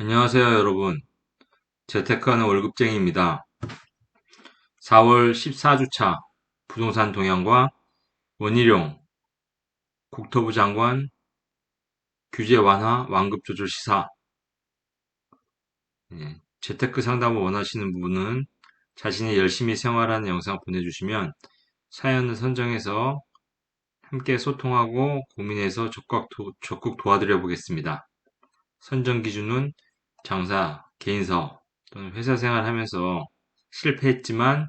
안녕하세요, 여러분. 재테크하는 월급쟁이입니다. 4월 14주차 부동산 동향과 원희룡 국토부 장관 규제 완화 완급 조절 시사. 예, 재테크 상담을 원하시는 분은 자신이 열심히 생활하는 영상 보내주시면 사연을 선정해서 함께 소통하고 고민해서 적극, 도, 적극 도와드려 보겠습니다. 선정 기준은 장사, 개인사업 또는 회사 생활하면서 실패했지만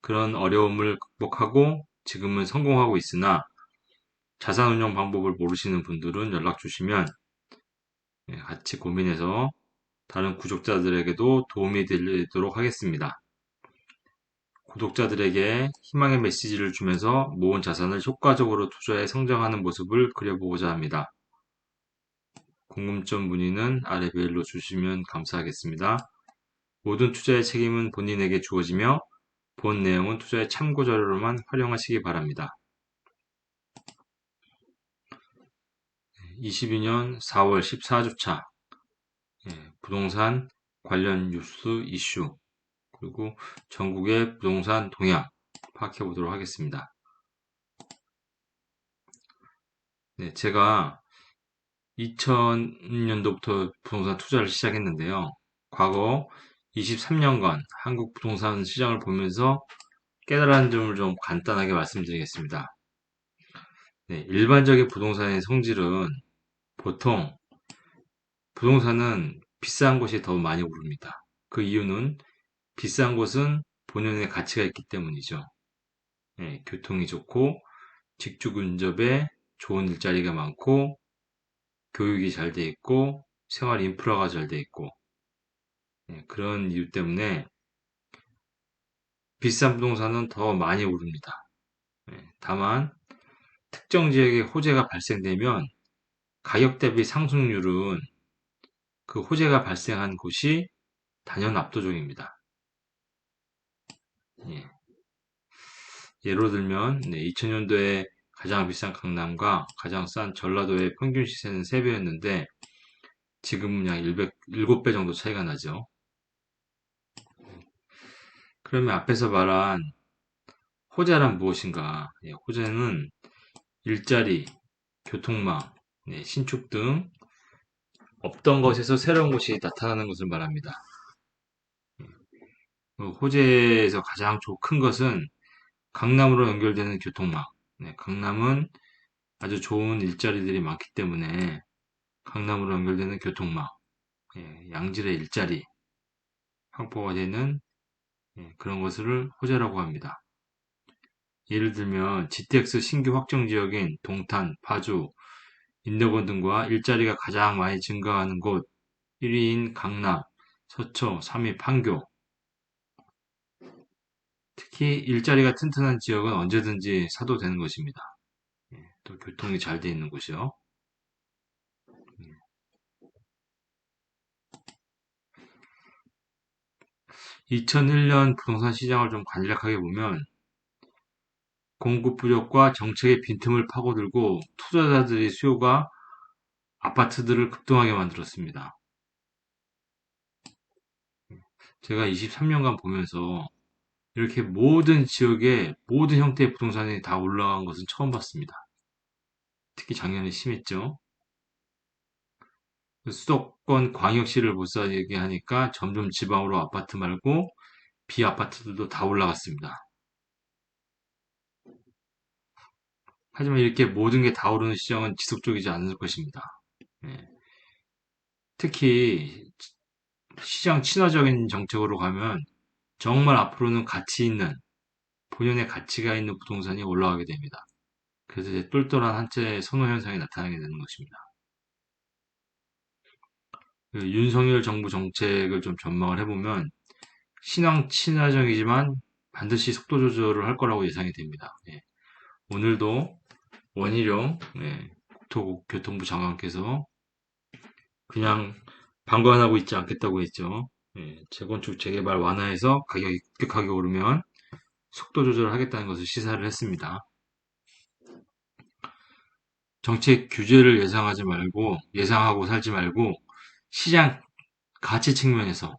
그런 어려움을 극복하고 지금은 성공하고 있으나 자산 운용 방법을 모르시는 분들은 연락 주시면 예, 같이 고민해서 다른 구독자들에게도 도움이 되도록 하겠습니다. 구독자들에게 희망의 메시지를 주면서 모은 자산을 효과적으로 투자해 성장하는 모습을 그려보고자 합니다. 궁금점 문의는 아래 메일로 주시면 감사하겠습니다. 모든 투자의 책임은 본인에게 주어지며 본 내용은 투자의 참고 자료로만 활용하시기 바랍니다. 22년 4월 14주차 부동산 관련 뉴스 이슈 그리고 전국의 부동산 동향 파악해 보도록 하겠습니다. 네, 제가 2000년도부터 부동산 투자를 시작했는데요. 과거 23년간 한국 부동산 시장을 보면서 깨달은 점을 좀 간단하게 말씀드리겠습니다. 네, 일반적인 부동산의 성질은 보통 부동산은 비싼 곳이 더 많이 오릅니다. 그 이유는 비싼 곳은 본연의 가치가 있기 때문이죠. 네, 교통이 좋고 직주 근접에 좋은 일자리가 많고 교육이 잘 돼 있고 생활 인프라가 잘 돼 있고 예, 그런 이유 때문에 비싼 부동산은 더 많이 오릅니다. 예, 다만 특정 지역에 호재가 발생되면 가격 대비 상승률은 그 호재가 발생한 곳이 단연 압도적입니다. 예. 예로 들면 2000년도에 가장 비싼 강남과 가장 싼 전라도의 평균 시세는 3배였는데 지금은 약 100, 7배 정도 차이가 나죠. 그러면 앞에서 말한 호재란 무엇인가? 예, 호재는 일자리, 교통망, 네, 신축 등 없던 것에서 새로운 것이 나타나는 것을 말합니다. 그 호재에서 가장 큰 것은 강남으로 연결되는 교통망, 네, 강남은 아주 좋은 일자리들이 많기 때문에 강남으로 연결되는 교통망, 예, 양질의 일자리 확보가 되는 예, 그런 것을 호재라고 합니다. 예를 들면 GTX 신규 확정 지역인 동탄, 파주, 인덕원 등과 일자리가 가장 많이 증가하는 곳 1위인 강남, 서초, 3위 판교, 특히 일자리가 튼튼한 지역은 언제든지 사도 되는 것입니다. 예, 또 교통이 잘 돼 있는 곳이요. 2001년 예. 부동산 시장을 좀 간략하게 보면 공급 부족과 정책의 빈틈을 파고들고 투자자들의 수요가 아파트들을 급등하게 만들었습니다. 제가 23년간 보면서 이렇게 모든 지역에 모든 형태의 부동산이 다 올라간 것은 처음 봤습니다. 특히 작년에 심했죠. 수도권 광역시를 못 살게 하니까 점점 지방으로 아파트 말고 비아파트들도 다 올라갔습니다. 하지만 이렇게 모든 게 다 오르는 시장은 지속적이지 않을 것입니다. 네. 특히 시장 친화적인 정책으로 가면 정말 앞으로는 가치 있는 본연의 가치가 있는 부동산이 올라가게 됩니다. 그래서 이제 똘똘한 한채 선호 현상이 나타나게 되는 것입니다. 그 윤석열 정부 정책을 좀 전망을 해보면 신앙 친화적이지만 반드시 속도 조절을 할 거라고 예상이 됩니다. 예. 오늘도 원희룡 예, 국토교통부 장관께서 그냥 방관하고 있지 않겠다고 했죠. 예, 재건축 재개발 완화해서 가격이 급격하게 오르면 속도 조절을 하겠다는 것을 시사를 했습니다. 정책 규제를 예상하지 말고 예상하고 살지 말고 시장 가치 측면에서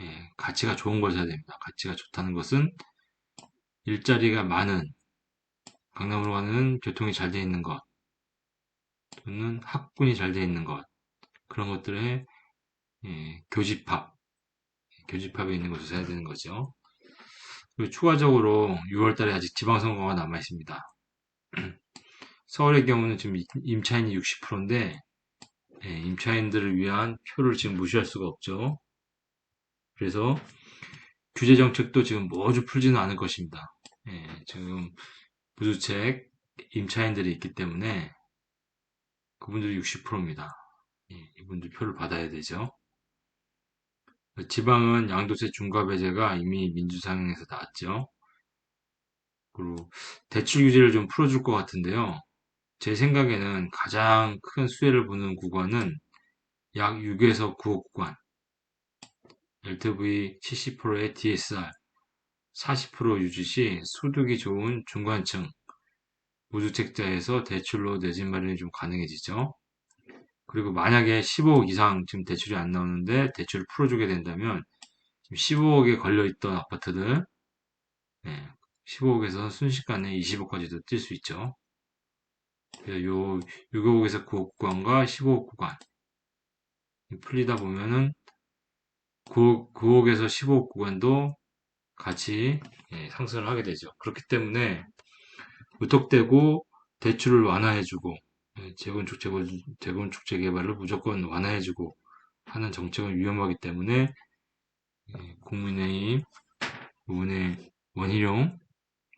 예, 가치가 좋은 걸 사야 됩니다. 가치가 좋다는 것은 일자리가 많은 강남으로 가는 교통이 잘 되어 있는 것 또는 학군이 잘 되어 있는 것 그런 것들의 예, 교집합 교집합에 있는 것을 사야 되는 거죠. 그리고 추가적으로 6월달에 아직 지방선거가 남아 있습니다. 서울의 경우는 지금 임차인이 60%인데 예, 임차인들을 위한 표를 지금 무시할 수가 없죠. 그래서 규제 정책도 지금 모두 풀지는 않을 것입니다. 예, 지금 부주책 임차인들이 있기 때문에 그분들이 60%입니다. 예, 이분들 표를 받아야 되죠. 지방은 양도세 중과 배제가 이미 민주상에서 나왔죠. 그리고 대출 규제를 좀 풀어줄 것 같은데요. 제 생각에는 가장 큰 수혜를 보는 구간은 약 6에서 9억 구간. LTV 70%의 DSR, 40% 유지 시 소득이 좋은 중간층, 무주택자에서 대출로 내 집 마련이 좀 가능해지죠. 그리고 만약에 15억 이상 지금 대출이 안 나오는데 대출을 풀어주게 된다면 15억에 걸려있던 아파트들 네, 15억에서 순식간에 20억까지도 뛸 수 있죠. 그래서 요 6억에서 9억 구간과 15억 구간 풀리다 보면은 9억, 9억에서 15억 구간도 같이 예, 상승을 하게 되죠. 그렇기 때문에 무턱대고 대출을 완화해주고 예, 재건축, 재건, 재건축, 재개발을 무조건 완화해주고 하는 정책은 위험하기 때문에 예, 국민의힘 의원의 원희룡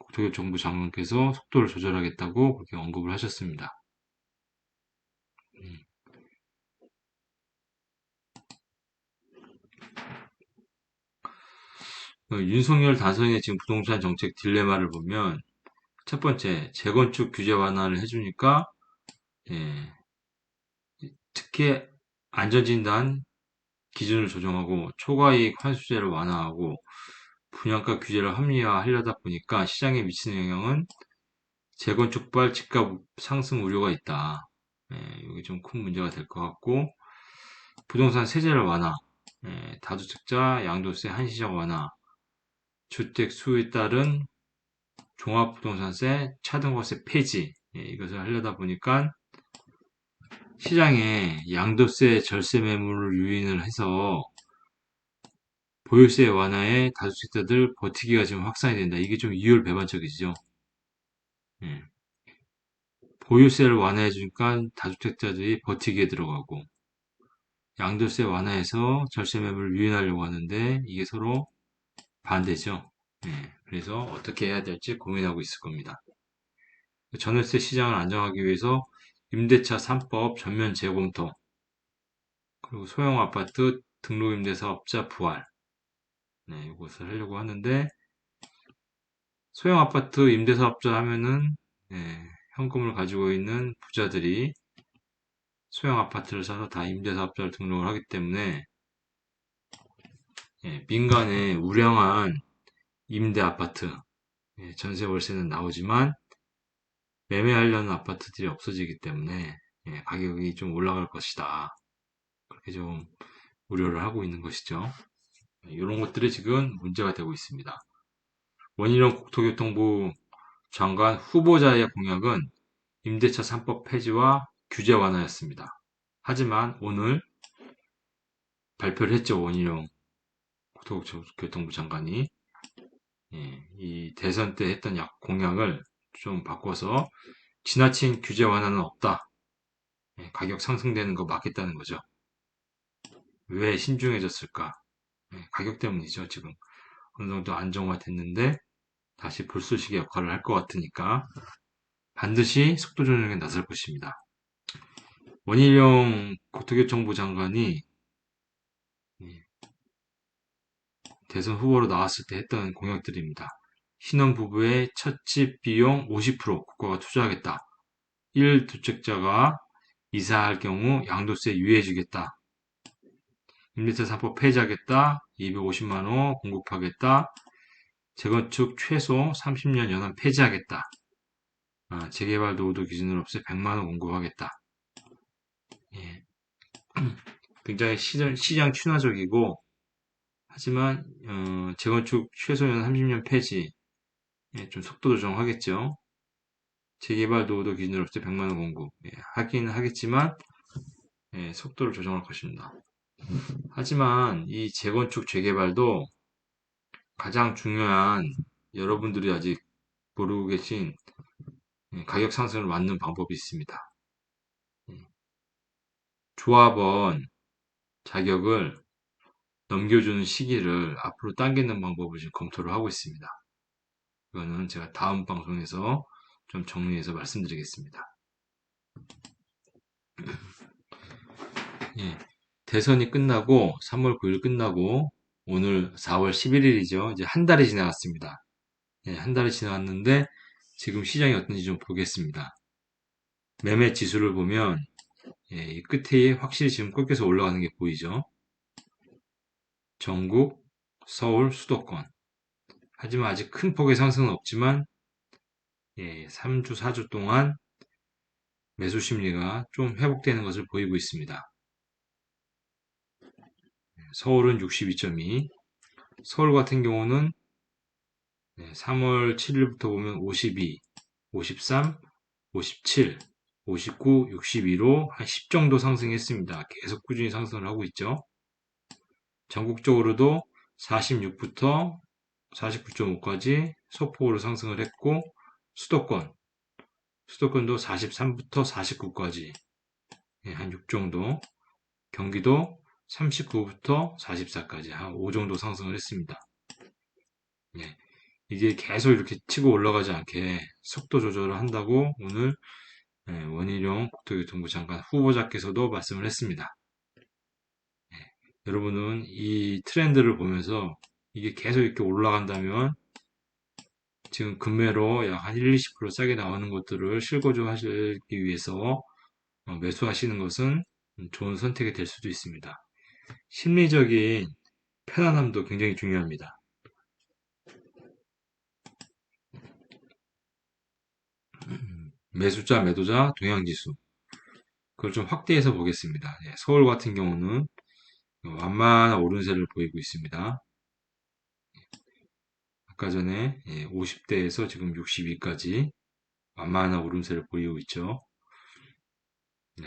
국토교통부 장관께서 속도를 조절하겠다고 그렇게 언급을 하셨습니다. 음. 어, 윤석열 다선의 지금 부동산 정책 딜레마를 보면 첫 번째 재건축 규제 완화를 해주니까 예, 특히 안전진단 기준을 조정하고 초과이익 환수제를 완화하고 분양가 규제를 합리화하려다 보니까 시장에 미치는 영향은 재건축발 집값 상승 우려가 있다. 예, 이게 좀 큰 문제가 될 것 같고 부동산 세제를 완화, 예, 다주택자 양도세 한시적 완화, 주택 수에 따른 종합부동산세, 차등과세 폐지. 예, 이것을 하려다 보니까 시장에 양도세 절세 매물을 유인을 해서 보유세 완화에 다주택자들 버티기가 지금 확산이 된다. 이게 좀 이율 배반적이죠. 예. 보유세를 완화해 주니까 다주택자들이 버티기에 들어가고 양도세 완화해서 절세 매물을 유인하려고 하는데 이게 서로 반대죠. 예. 그래서 어떻게 해야 될지 고민하고 있을 겁니다. 전월세 시장을 안정하기 위해서 임대차 3법 전면 재검토 그리고 소형 아파트 등록임대사업자 부활. 네, 이것을 하려고 하는데 소형 아파트 임대사업자 하면은 네, 현금을 가지고 있는 부자들이 소형 아파트를 사서 다 임대사업자를 등록을 하기 때문에 예, 민간의 우량한 임대 아파트 예, 전세 월세는 나오지만 매매하려는 아파트들이 없어지기 때문에 예, 가격이 좀 올라갈 것이다. 그렇게 좀 우려를 하고 있는 것이죠. 이런 것들이 지금 문제가 되고 있습니다. 원희룡 국토교통부 장관 후보자의 공약은 임대차 3법 폐지와 규제 완화였습니다. 하지만 오늘 발표를 했죠. 원희룡 국토교통부 장관이 예, 이 대선 때 했던 약 공약을 좀 바꿔서 지나친 규제 완화는 없다. 예, 가격 상승되는 거 막겠다는 거죠. 왜 신중해졌을까? 예, 가격 때문이죠. 지금 어느 정도 안정화됐는데 다시 불쏘시개 역할을 할 것 같으니까 반드시 속도 조정에 나설 것입니다. 원희룡 국토교통부 장관이 예, 대선 후보로 나왔을 때 했던 공약들입니다. 신혼부부의 첫집 비용 50% 국가가 투자하겠다. 1 주택자가 이사할 경우 양도세 유예해주겠다. 임대차 3법 폐지하겠다. 250만원 공급하겠다. 재건축 최소 30년 연한 폐지하겠다. 아, 재개발 노후 기준으로 없애 100만원 공급하겠다. 예. 굉장히 시장, 시장 친화적이고 하지만 어, 재건축 최소년 30년 폐지 예, 좀 속도 조정하겠죠. 재개발 노후도 기준으로 서 100만원 공급 예, 하긴 하겠지만 예, 속도를 조정할 것입니다. 하지만 이 재건축 재개발도 가장 중요한 여러분들이 아직 모르고 계신 예, 가격 상승을 막는 방법이 있습니다. 예. 조합원 자격을 넘겨주는 시기를 앞으로 당기는 방법을 지금 검토를 하고 있습니다. 이거는 제가 다음 방송에서 좀 정리해서 말씀드리겠습니다. 예, 대선이 끝나고 3월 9일 끝나고 오늘 4월 11일이죠. 이제 한 달이 지나갔습니다. 예, 한 달이 지나갔는데 지금 시장이 어떤지 좀 보겠습니다. 매매 지수를 보면 예, 이 끝에 확실히 지금 꺾여서 올라가는 게 보이죠. 전국, 서울, 수도권. 하지만 아직 큰 폭의 상승은 없지만 예, 3주, 4주 동안 매수 심리가 좀 회복되는 것을 보이고 있습니다. 서울은 62.2, 서울 같은 경우는 3월 7일부터 보면 52, 53, 57, 59, 62로 한 10 정도 상승했습니다. 계속 꾸준히 상승을 하고 있죠. 전국적으로도 46부터 49.5까지 소폭으로 상승을 했고 수도권 수도권도 43부터 49까지 한6 정도 경기도 39부터 44까지 한 5 정도 상승을 했습니다. 네, 이게 계속 이렇게 치고 올라가지 않게 속도 조절을 한다고 오늘 네, 원희룡 국토교통부 장관 후보자께서도 말씀을 했습니다. 네, 여러분은 이 트렌드를 보면서 이게 계속 이렇게 올라간다면 지금 금매로 약 한 1, 20% 싸게 나오는 것들을 실거주 하기 위해서 어, 매수하시는 것은 좋은 선택이 될 수도 있습니다. 심리적인 편안함도 굉장히 중요합니다. 매수자, 매도자, 동향지수. 그걸 좀 확대해서 보겠습니다. 예, 서울 같은 경우는 완만한 오른세를 보이고 있습니다. 아까 전에 50대에서 예, 지금 62까지 완만한 오름세를 보이고 있죠. 네.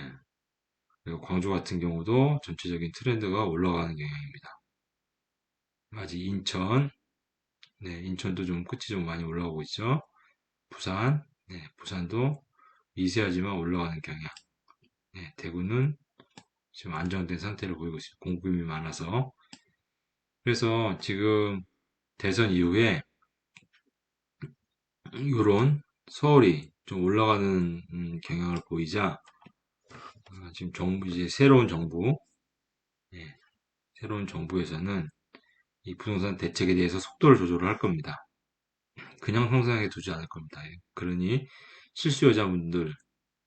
그리고 광주 같은 경우도 전체적인 트렌드가 올라가는 경향입니다. 아직 인천, 네, 인천도 좀 끝이 좀 많이 올라오고 있죠. 부산, 네, 부산도 미세하지만 올라가는 경향. 네, 대구는 지금 안정된 상태를 보이고 있습니다. 공급이 많아서. 그래서 지금 대선 이후에 이런 서울이 좀 올라가는 음, 경향을 보이자 아, 지금 정부 이제 새로운 정부 예, 새로운 정부에서는 이 부동산 대책에 대해서 속도를 조절을 할 겁니다. 그냥 상승하게 두지 않을 겁니다. 예, 그러니 실수요자분들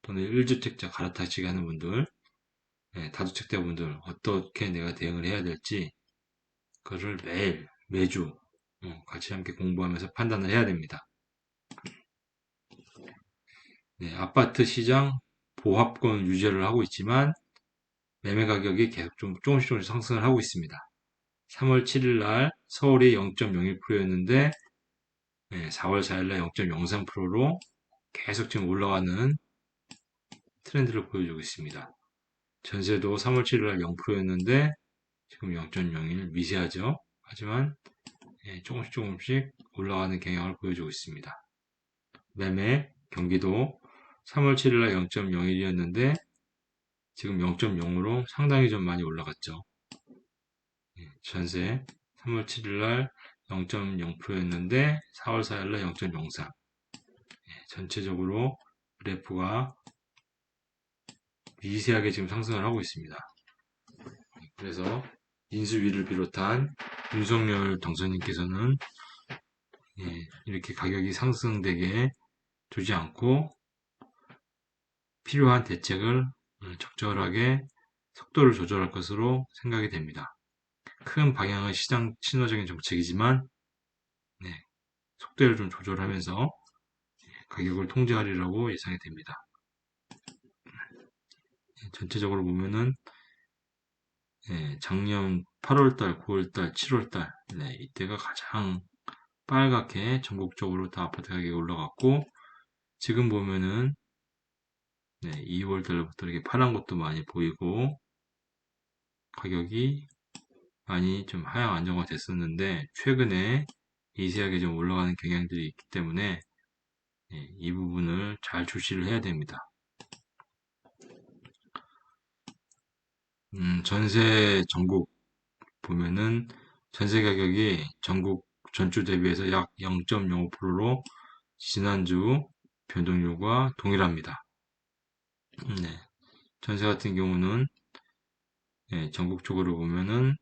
또는 1주택자 갈아타시게 하는 분들 예, 다주택자분들 어떻게 내가 대응을 해야 될지 그거를 매일 매주 어, 같이 함께 공부하면서 판단을 해야 됩니다. 네, 아파트 시장 보합권 유지를 하고 있지만 매매 가격이 계속 좀 조금씩 조금씩 상승을 하고 있습니다. 3월 7일 날 서울이 0.01%였는데 네, 4월 4일 날 0.03%로 계속 지금 올라가는 트렌드를 보여주고 있습니다. 전세도 3월 7일 날 0%였는데 지금 0.01 미세하죠. 하지만 예, 조금씩 조금씩 올라가는 경향을 보여주고 있습니다. 매매 경기도 3월 7일날 0.01이었는데 지금 0.0으로 상당히 좀 많이 올라갔죠. 예, 전세 3월 7일날 0.0%였는데 4월 4일날 0.03 예, 전체적으로 그래프가 미세하게 지금 상승을 하고 있습니다. 그래서 인수위를 비롯한 윤석열 당선인께서는 예, 이렇게 가격이 상승되게 두지 않고 필요한 대책을 적절하게 속도를 조절할 것으로 생각이 됩니다. 큰 방향은 시장 친화적인 정책이지만 네, 속도를 좀 조절하면서 가격을 통제하리라고 예상이 됩니다. 전체적으로 보면은 예, 작년 8월달, 9월달, 7월달, 네, 이때가 가장 빨갛게 전국적으로 다 아파트 가격이 올라갔고, 지금 보면은, 네, 2월달부터 이렇게 파란 것도 많이 보이고, 가격이 많이 좀 하향 안정화 됐었는데, 최근에 미세하게 좀 올라가는 경향들이 있기 때문에, 예, 이 부분을 잘 주시를 해야 됩니다. 음, 전세 전국 보면은 전세 가격이 전국 전주 대비해서 약 0.05%로 지난주 변동률과 동일합니다. 음, 네. 전세 같은 경우는 예, 전국적으로 보면은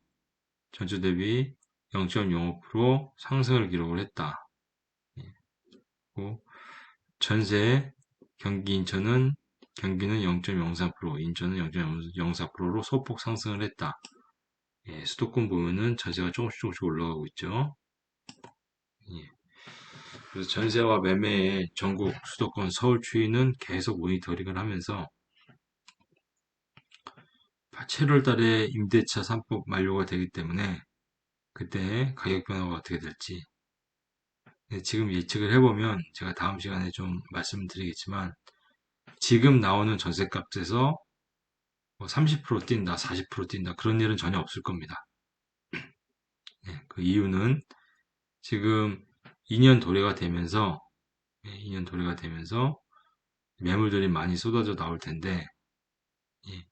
전주 대비 0.05% 상승을 기록을 했다. 예. 그리고 전세 경기 인천은 경기는 0.03%, 인천은 0.04%로 소폭 상승을 했다. 예, 수도권 보면은 전세가 조금씩 조금씩 올라가고 있죠. 예. 그래서 전세와 매매의 전국 수도권 서울 추이는 계속 모니터링을 하면서 7월 달에 임대차 3법 만료가 되기 때문에 그때 가격 변화가 어떻게 될지 네, 지금 예측을 해보면 제가 다음 시간에 좀 말씀드리겠지만 지금 나오는 전세값에서 뭐30% 뛴다, 40% 뛴다 그런 일은 전혀 없을 겁니다. 네, 그 이유는 지금 2년 도래가 되면서 2년 도래가 되면서 매물들이 많이 쏟아져 나올 텐데 예,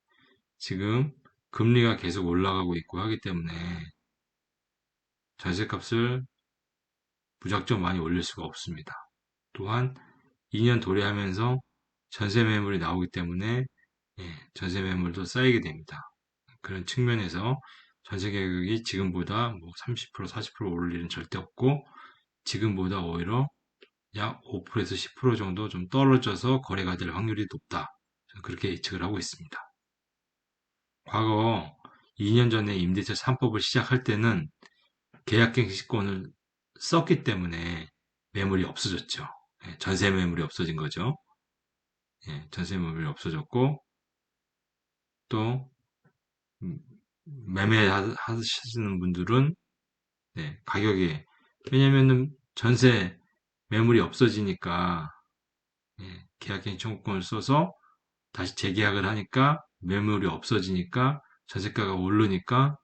지금 금리가 계속 올라가고 있고 하기 때문에 전세값을 무작정 많이 올릴 수가 없습니다. 또한 2년 도래하면서 전세 매물이 나오기 때문에 예, 전세 매물도 쌓이게 됩니다. 그런 측면에서 전세 가격이 지금보다 뭐 30% 40% 오를 일은 절대 없고 지금보다 오히려 약 5%에서 10% 정도 좀 떨어져서 거래가 될 확률이 높다. 그렇게 예측을 하고 있습니다. 과거 2년 전에 임대차 3법을 시작할 때는 계약갱신권을 썼기 때문에 매물이 없어졌죠. 예, 전세 매물이 없어진 거죠. 예, 전세 매물이 없어졌고 또 음, 매매하시는 분들은 네, 가격에 왜냐면은 전세 매물이 없어지니까 예, 계약갱신 청구권을 써서 다시 재계약을 하니까 매물이 없어지니까 전세가가 오르니까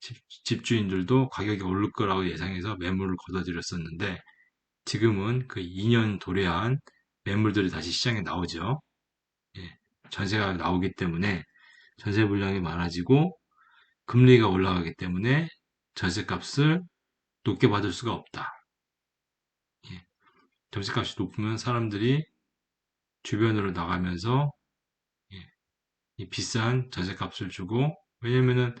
집, 주인들도 가격이 오를 거라고 예상해서 매물을 걷어들였었는데 지금은 그 2년 도래한 매물들이 다시 시장에 나오죠. 예, 전세가 나오기 때문에 전세 물량이 많아지고 금리가 올라가기 때문에 전세값을 높게 받을 수가 없다. 예, 전세값이 높으면 사람들이 주변으로 나가면서 예, 이 비싼 전세값을 주고 왜냐면은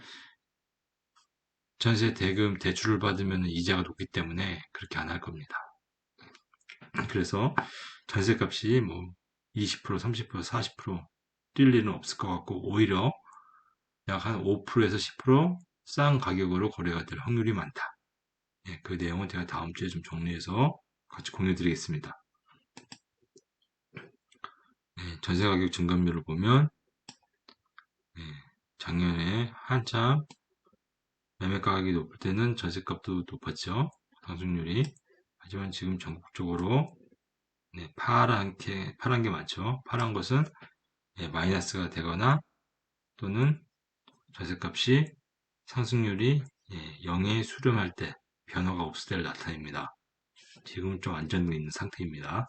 전세 대금 대출을 받으면 이자가 높기 때문에 그렇게 안 할 겁니다. 그래서 전세값이 뭐 20%, 30%, 40%뛸 일은 없을 것 같고 오히려 약 한 5%에서 10%싼 가격으로 거래가 될 확률이 많다. 네, 그 내용은 제가 다음 주에 좀 정리해서 같이 공유 드리겠습니다. 네, 전세 가격 증감률을 보면 네, 작년에 한참 매매 가격이 높을 때는 전세값도 높았죠. 상승률이. 하지만 지금 전국적으로 네, 파란 게 파란 게 많죠. 파란 것은 네, 마이너스가 되거나 또는 전세값이 상승률이 예, 0에 수렴할 때 변화가 없을 때를 나타냅니다. 지금은 좀 안정돼 있는 상태입니다.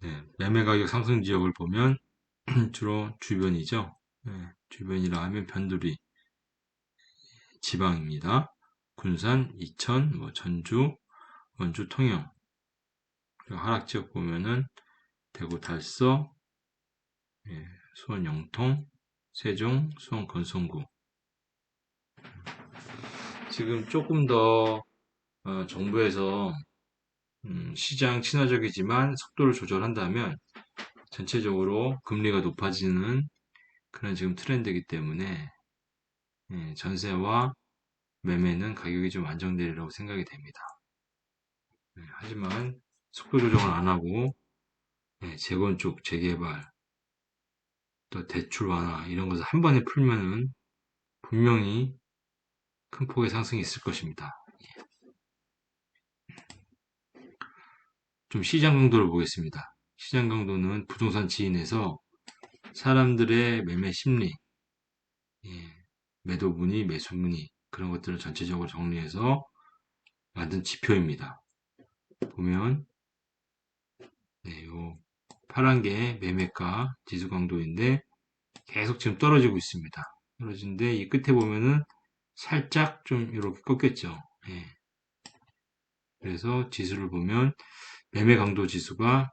네, 매매 가격 상승 지역을 보면 주로 주변이죠. 네, 주변이라 하면 변두리 지방입니다. 군산, 이천, 뭐 전주, 원주, 통영. 하락 지역 보면은 대구, 달서, 예, 수원, 영통, 세종, 수원, 건성구. 지금 조금 더 어, 정부에서 음, 시장 친화적이지만 속도를 조절한다면 전체적으로 금리가 높아지는 그런 지금 트렌드이기 때문에 예, 전세와 매매는 가격이 좀 안정되리라고 생각이 됩니다. 예, 하지만 속도 조정을 안 하고 예, 재건축, 재개발 또 대출 완화 이런 것을 한 번에 풀면은 분명히 큰 폭의 상승이 있을 것입니다. 좀 시장 강도를 보겠습니다. 시장 강도는 부동산 지인에서 사람들의 매매 심리, 예, 매도 문의, 매수 문의 그런 것들을 전체적으로 정리해서 만든 지표입니다. 보면 네, 요 파란 게 매매가 지수 강도인데 계속 지금 떨어지고 있습니다. 떨어지는데 이 끝에 보면은 살짝 좀 이렇게 꺾였죠. 예. 그래서 지수를 보면 매매 강도 지수가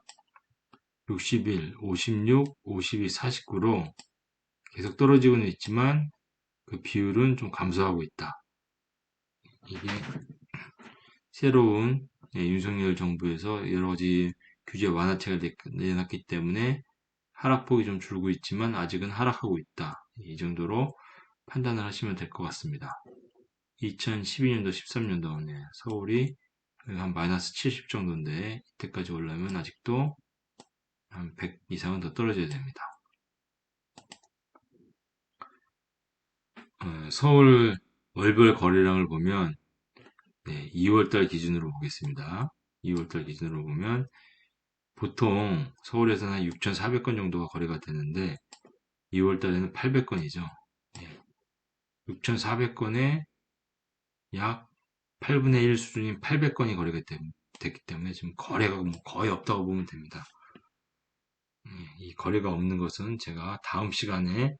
61, 56, 52, 49로 계속 떨어지고는 있지만 그 비율은 좀 감소하고 있다. 이게 새로운 예, 윤석열 정부에서 여러 가지 규제 완화책을 내놨기 때문에 하락폭이 좀 줄고 있지만 아직은 하락하고 있다. 이 정도로 판단을 하시면 될 것 같습니다. 2012년도, 13년도 네, 서울이 한 마이너스 70 정도인데 이때까지 올라면 아직도 한 100 이상은 더 떨어져야 됩니다. 어, 서울 월별 거래량을 보면 네, 2월달 기준으로 보겠습니다. 2월달 기준으로 보면 보통 서울에서는 한 6,400건 정도가 거래가 되는데 2월달에는 800건이죠. 네. 6,400건에 약 8분의 1 수준인 800건이 거래가 됐기 때문에 지금 거래가 뭐 거의 없다고 보면 됩니다. 네, 이 거래가 없는 것은 제가 다음 시간에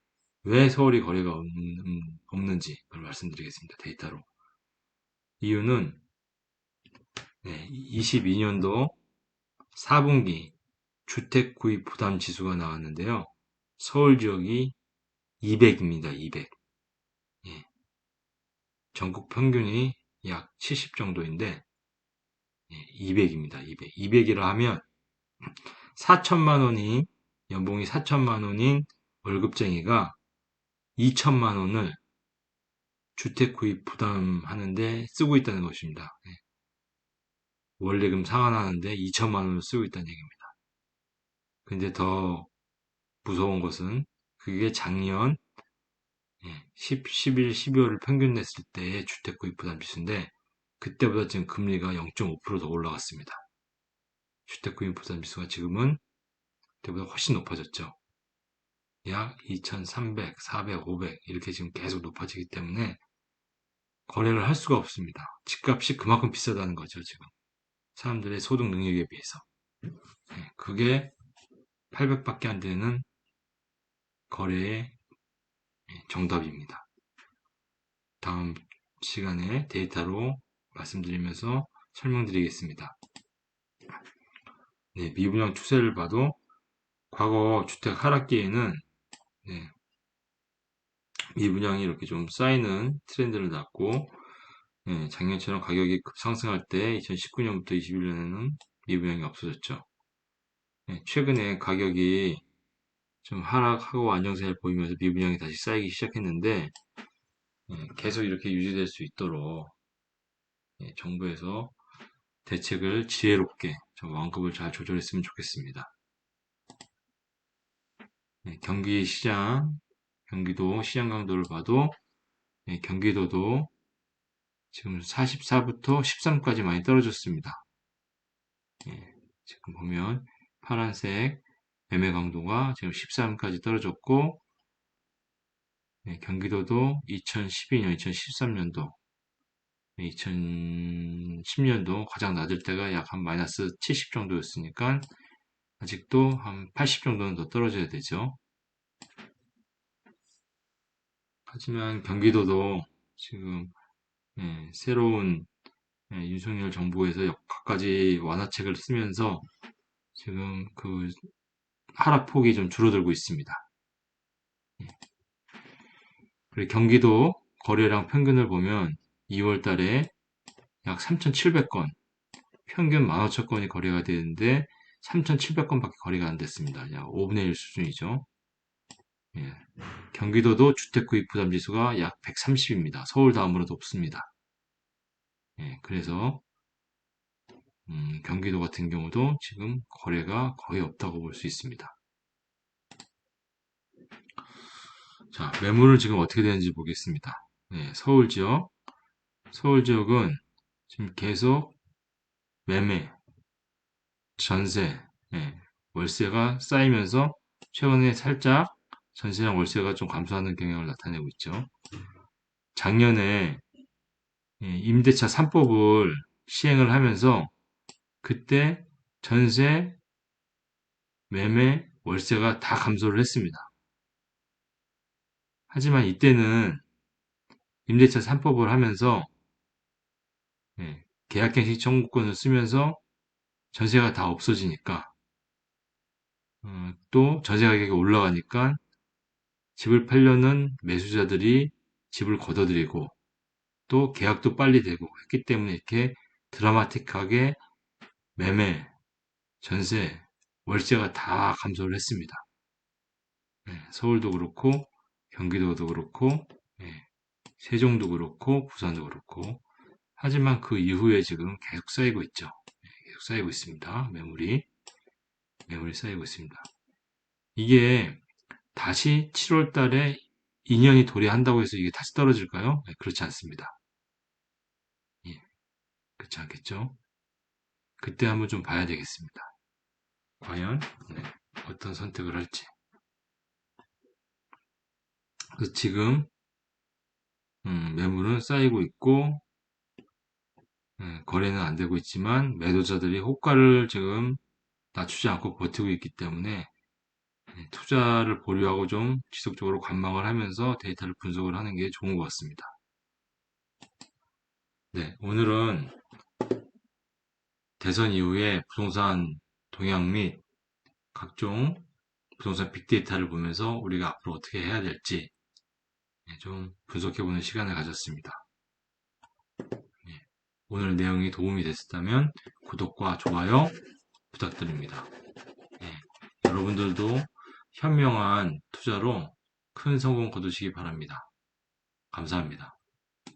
왜 서울이 거래가 없는, 지 말씀드리겠습니다. 데이터로. 이유는 네, 22년도 4분기 주택 구입 부담 지수가 나왔는데요. 서울 지역이 200입니다. 200. 예. 전국 평균이 약 70 정도인데 예, 200입니다. 200. 200이라 하면 4천만 원이 연봉이 4천만 원인 월급쟁이가 2천만 원을 주택 구입 부담하는데 쓰고 있다는 것입니다. 예. 원래금 상환하는데 2천만 원을 쓰고 있다는 얘기입니다. 근데 더 무서운 것은 그게 작년 10, 11, 12월을 평균 냈을 때의 주택 구입 부담 지수인데 그때보다 지금 금리가 0.5%더 올라갔습니다. 주택 구입 부담 지수가 지금은 그때보다 훨씬 높아졌죠. 약 2,300, 400, 500 이렇게 지금 계속 높아지기 때문에 거래를 할 수가 없습니다. 집값이 그만큼 비싸다는 거죠, 지금. 사람들의 소득 능력에 비해서. 네, 그게 800밖에 안 되는 거래의 정답입니다. 다음 시간에 데이터로 말씀드리면서 설명드리겠습니다. 네, 미분양 추세를 봐도 과거 주택 하락기에는 네, 미분양이 이렇게 좀 쌓이는 트렌드를 낳고 네, 작년처럼 가격이 급상승할 때 2019년부터 21년에는 미분양이 없어졌죠. 네, 최근에 가격이 좀 하락하고 안정세를 보이면서 미분양이 다시 쌓이기 시작했는데 네, 계속 이렇게 유지될 수 있도록 네, 정부에서 대책을 지혜롭게 좀 완급을 잘 조절했으면 좋겠습니다. 네, 경기 시장, 경기도 시장 강도를 봐도 네, 경기도도 지금 44부터 13까지 많이 떨어졌습니다. 네, 지금 보면 파란색 매매 강도가 지금 13까지 떨어졌고 네, 경기도도 2012년, 2013년도 2010년도 가장 낮을 때가 약 한 마이너스 70 정도였으니까 아직도 한 80 정도는 더 떨어져야 되죠. 하지만 경기도도 지금 예, 새로운 예, 윤석열 정부에서 여기까지 완화책을 쓰면서 지금 그 하락폭이 좀 줄어들고 있습니다. 예. 그리고 경기도 거래량 평균을 보면 2월 달에 약 3,700건, 평균 15,000건이 거래가 되는데 3,700건밖에 거래가 안 됐습니다. 약 5분의 1 수준이죠. 예. 경기도도 주택 구입 부담 지수가 약 130입니다. 서울 다음으로 높습니다. 예. 그래서 음, 경기도 같은 경우도 지금 거래가 거의 없다고 볼 수 있습니다. 자, 매물은 지금 어떻게 되는지 보겠습니다. 네, 서울 지역. 서울 지역은 지금 계속 매매, 전세, 예, 월세가 쌓이면서 최근에 살짝 전세랑 월세가 좀 감소하는 경향을 나타내고 있죠. 작년에 예, 임대차 3법을 시행을 하면서 그때 전세, 매매, 월세가 다 감소를 했습니다. 하지만 이때는 임대차 3법을 하면서 예, 계약갱신 청구권을 쓰면서 전세가 다 없어지니까 어, 또 전세 가격이 올라가니까 집을 팔려는 매수자들이 집을 걷어들이고 또 계약도 빨리 되고 했기 때문에 이렇게 드라마틱하게 매매, 전세, 월세가 다 감소를 했습니다. 네, 서울도 그렇고 경기도도 그렇고 네, 세종도 그렇고 부산도 그렇고 하지만 그 이후에 지금 계속 쌓이고 있죠. 네, 계속 쌓이고 있습니다. 매물이 매물이 쌓이고 있습니다. 이게 다시 7월 달에 2년이 도래한다고 해서 이게 다시 떨어질까요? 네, 그렇지 않습니다. 예, 그렇지 않겠죠? 그때 한번 좀 봐야 되겠습니다. 과연 네, 어떤 선택을 할지. 그래서 지금 음, 매물은 쌓이고 있고 음, 거래는 안 되고 있지만 매도자들이 호가를 지금 낮추지 않고 버티고 있기 때문에 네, 투자를 보류하고 좀 지속적으로 관망을 하면서 데이터를 분석을 하는 게 좋은 것 같습니다. 네, 오늘은 대선 이후에 부동산 동향 및 각종 부동산 빅데이터를 보면서 우리가 앞으로 어떻게 해야 될지 네, 좀 분석해보는 시간을 가졌습니다. 네, 오늘 내용이 도움이 됐다면 구독과 좋아요 부탁드립니다. 네, 여러분들도 현명한 투자로 큰 성공 거두시기 바랍니다. 감사합니다.